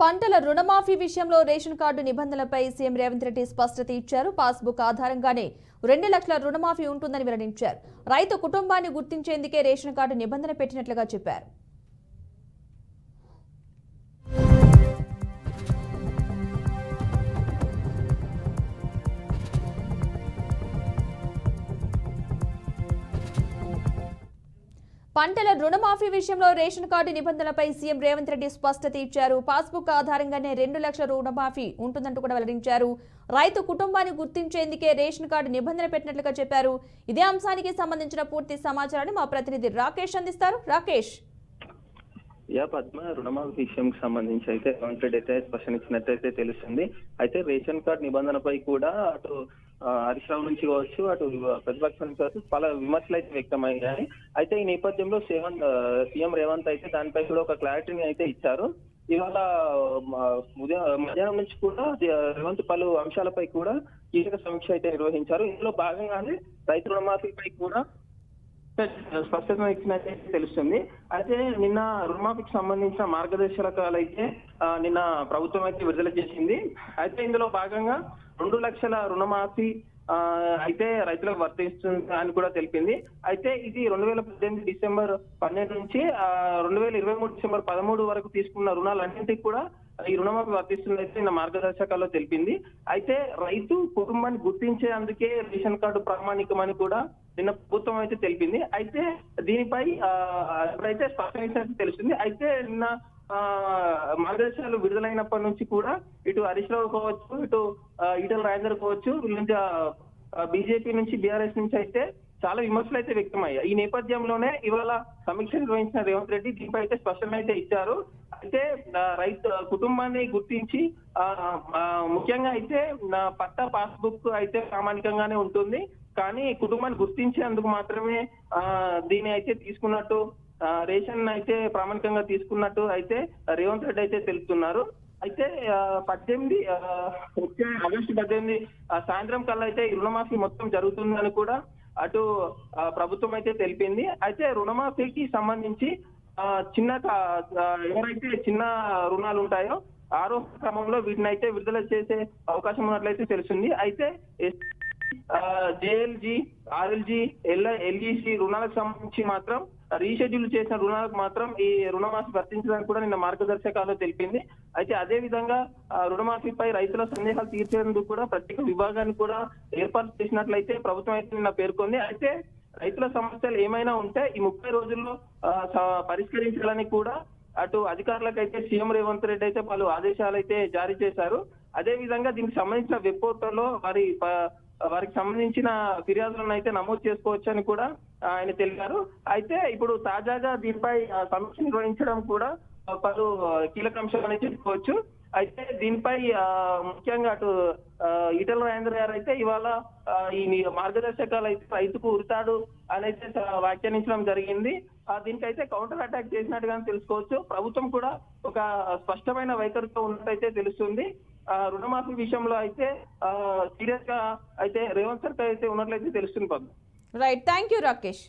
పంటల రుణమాఫీ విషయంలో రేషన్ కార్డు నిబంధనలపై సీఎం రేవంత్ రెడ్డి స్పష్టత ఇచ్చారు. పాస్బుక్ ఆధారంగానే రెండు లక్షల రుణమాఫీ ఉంటుందని వెల్లడించారు. రైతు కుటుంబాన్ని గుర్తించేందుకే రేషన్ కార్డు నిబంధన పెట్టినట్లుగా చెప్పారు. పంటల రుణమాఫీ విషయంలో రేషన్ కార్డు నిబంధనలపై సీఎం రేవంత్ రెడ్డి స్పష్టత ఇచ్చారు. పాస్బుక్ ఆధారంగానే రెండు లక్షల రుణమాఫీ ఉంటుందంటూ కూడా వెల్లడించారు. రైతు కుటుంబాన్ని గుర్తించేందుకే రేషన్ కార్డు నిబంధన పెట్టినట్లుగా చెప్పారు. ఇదే అంశానికి సంబంధించిన పూర్తి సమాచారాన్ని మా ప్రతినిధి రాకేష్ అందిస్తారు. రాకేష్. యా పద్మ రుణమాఫీ విషయం సంబంధించి అయితే రేవంత్ రెడ్డి అయితే స్పష్టన ఇచ్చినట్టయితే తెలుస్తుంది. అయితే రేషన్ కార్డ్ నిబంధనపై కూడా అటు ఆ, నుంచి కావచ్చు అటు ప్రతిపక్షం నుంచి కావచ్చు పలు విమర్శలు అయితే వ్యక్తమయ్యాయి. అయితే ఈ నేపథ్యంలో సేవన్ సీఎం రేవంత్ అయితే దానిపై కూడా ఒక క్లారిటీని అయితే ఇచ్చారు. ఇవాళ ఉదయం మధ్యాహ్నం నుంచి కూడా రేవంత్ పలు అంశాలపై కూడా కీలక సమీక్ష అయితే నిర్వహించారు. ఇందులో భాగంగానే రైతు రుణమాఫీపై కూడా స్పష్టత ఇచ్చినట్టు తెలుస్తుంది. అయితే నిన్న రుణమాఫీకి సంబంధించిన మార్గదర్శకాలు అయితే నిన్న ప్రభుత్వం అయితే విడుదల చేసింది. అయితే ఇందులో భాగంగా రెండు లక్షల రుణమాఫీ అయితే రైతులకు వర్తిస్తుంది అని కూడా తెలిపింది. అయితే ఇది రెండు వేల పద్దెనిమిది డిసెంబర్ పన్నెండు నుంచి రెండు వేల ఇరవై మూడు డిసెంబర్ పదమూడు వరకు తీసుకున్న రుణాలన్నింటికి కూడా ఈ రుణమాఫీ వర్తిస్తుంది అయితే నిన్న మార్గదర్శకాల్లో తెలిపింది. అయితే రైతు కుటుంబాన్ని గుర్తించే అందుకే రేషన్ కార్డు ప్రామాణికమని కూడా నిన్న ప్రభుత్వం అయితే తెలిపింది. అయితే దీనిపై ఆ, స్పష్టం తెలిసింది. తెలుస్తుంది అయితే నిన్న మార్గదర్శకాలు విడుదలైనప్పటి నుంచి కూడా ఇటు హరీష్ రావు కావచ్చు ఇటు ఈటల రాజేందర్ కావచ్చు వీళ్ళ నుంచి బీజేపీ నుంచి బీఆర్ఎస్ నుంచి అయితే చాలా విమర్శలు అయితే వ్యక్తమయ్యాయి. ఈ నేపథ్యంలోనే ఇవాళ సమీక్ష నిర్వహించిన రేవంత్ రెడ్డి దీనిపై అయితే స్పష్టం అయితే ఇచ్చారు. అయితే రైతు కుటుంబాన్ని గుర్తించి ముఖ్యంగా అయితే నా పట్టా పాస్బుక్ అయితే ప్రామాణికంగానే ఉంటుంది. కానీ కుటుంబాన్ని గుర్తించేందుకు మాత్రమే ఆ, దీన్ని అయితే తీసుకున్నట్టు రేషన్ అయితే ప్రామాణికంగా తీసుకున్నట్టు అయితే రేవంత్ రెడ్డి అయితే తెలుపుతున్నారు. అయితే పద్దెనిమిది వచ్చే ఆగస్టు పద్దెనిమిది సాయంత్రం కల్లా అయితే రుణమాఫీ మొత్తం జరుగుతుందని కూడా అటు ప్రభుత్వం అయితే తెలిపింది. అయితే రుణమాఫీకి సంబంధించి చిన్న ఎవరైతే చిన్న రుణాలు ఉంటాయో ఆరో క్రమంలో వీటిని అయితే విడుదల చేసే అవకాశం ఉన్నట్లయితే తెలుస్తుంది. అయితే జేఎల్జీ ఆర్ఎల్జీ ఎల్ ఎల్ఈసి రుణాలకు సంబంధించి మాత్రం రీషెడ్యూల్ చేసిన రుణాలకు మాత్రం ఈ రుణమాఫీ వర్తించడానికి కూడా నిన్న మార్గదర్శకాలు తెలిపింది. అయితే అదే విధంగా రుణమాఫీపై రైతుల సందేహాలు తీర్చేందుకు కూడా ప్రత్యేక విభాగాన్ని కూడా ఏర్పాటు చేసినట్లయితే ప్రభుత్వం అయితే నిన్న పేర్కొంది. అయితే రైతుల సమస్యలు ఏమైనా ఉంటే ఈ ముప్పై రోజుల్లో పరిష్కరించాలని కూడా అటు అధికారులకు అయితే సీఎం రేవంత్ రెడ్డి అయితే పలు ఆదేశాలు అయితే జారీ చేశారు. అదే విధంగా దీనికి సంబంధించిన వెబ్ పోర్టల్లో వారి వారికి సంబంధించిన ఫిర్యాదులను అయితే నమోదు చేసుకోవచ్చు అని కూడా ఆయన తెలిపారు. అయితే ఇప్పుడు తాజాగా దీనిపై సమీక్ష నిర్వహించడం కూడా పలు కీలక అంశాలని చెప్పుకోవచ్చు. అయితే దీనిపై ముఖ్యంగా అటు ఈటల రాజేంద్ర గారు అయితే ఇవాళ ఈ మార్గదర్శకాలు అయితే రైతుకు ఉరితాడు అని అయితే వ్యాఖ్యానించడం జరిగింది. దీనికైతే కౌంటర్ అటాక్ చేసినట్టుగా తెలుసుకోవచ్చు. ప్రభుత్వం కూడా ఒక స్పష్టమైన వైఖరితో ఉన్నట్టయితే తెలుస్తుంది. రుణమాఫీ విషయంలో అయితే సీరియస్గా అయితే రేవంత్ సర్కార్ అయితే ఉన్నట్లయితే తెలుస్తుంది Padma. Right thank you Rakesh